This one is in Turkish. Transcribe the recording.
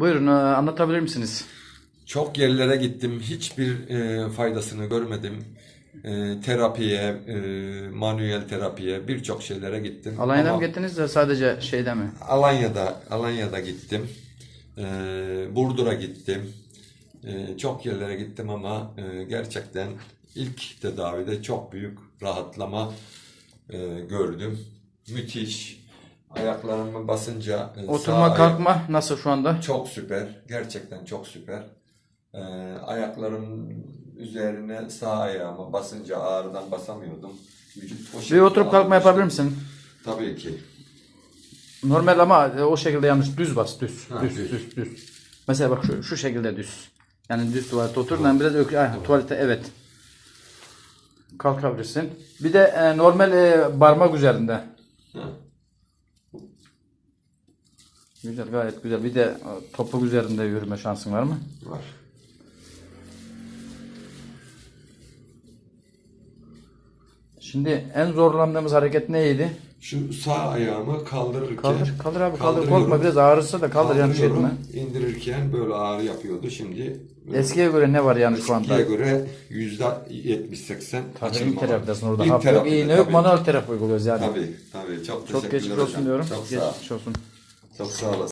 Buyurun e, anlatabilir misiniz? Çok yerlere gittim. Hiçbir e, faydasını görmedim. E, terapiye, e, manuel terapiye, birçok şeylere gittim. Alanya'dan Ama mı gittiniz de sadece şeyde mi? Alanya'da, Alanya'da gittim. E, Burdur'a gittim. E, çok yerlere gittim ama e, gerçekten ilk tedavide çok büyük rahatlama e, gördüm. Müthiş. Ayaklarımı basınca e, Oturma ayak- kalkma nasıl şu anda? çok süper. Gerçekten çok süper. Ee, ayaklarım üzerine sağ ayağıma basınca ağrıdan basamıyordum. Vücut o Bir oturup kalkma yapabilir misin? Tabii ki. Normal ama e, o şekilde yanlış. Düz bas. Düz. Ha, düz, düz. düz. Düz. Mesela bak şu, şu şekilde düz. Yani düz tuvalete otur. Lan biraz ök. Ay, tuvalete evet. Kalkabilirsin. Bir de e, normal e, parmak üzerinde. Ha. Güzel gayet güzel. Bir de e, topuk üzerinde yürüme şansın var mı? Var. Şimdi en zorlandığımız hareket neydi? Şu sağ ayağımı kaldırırken Kaldır, kaldır abi kaldır. Korkma biraz ağrırsa da kaldır yanlış etme. indirirken böyle ağrı yapıyordu. Şimdi Eskiye göre ne var yani şu anda? eskiye göre yüzde 70-80 Tabii açılma var. terapidasın orada. İlk terapide, iğne yok, manuel terapi uyguluyoruz yani. Tabii tabii. Çok, Çok geçmiş olsun hocam. diyorum. Çok. Geçmiş olsun. Çok sağ olasın.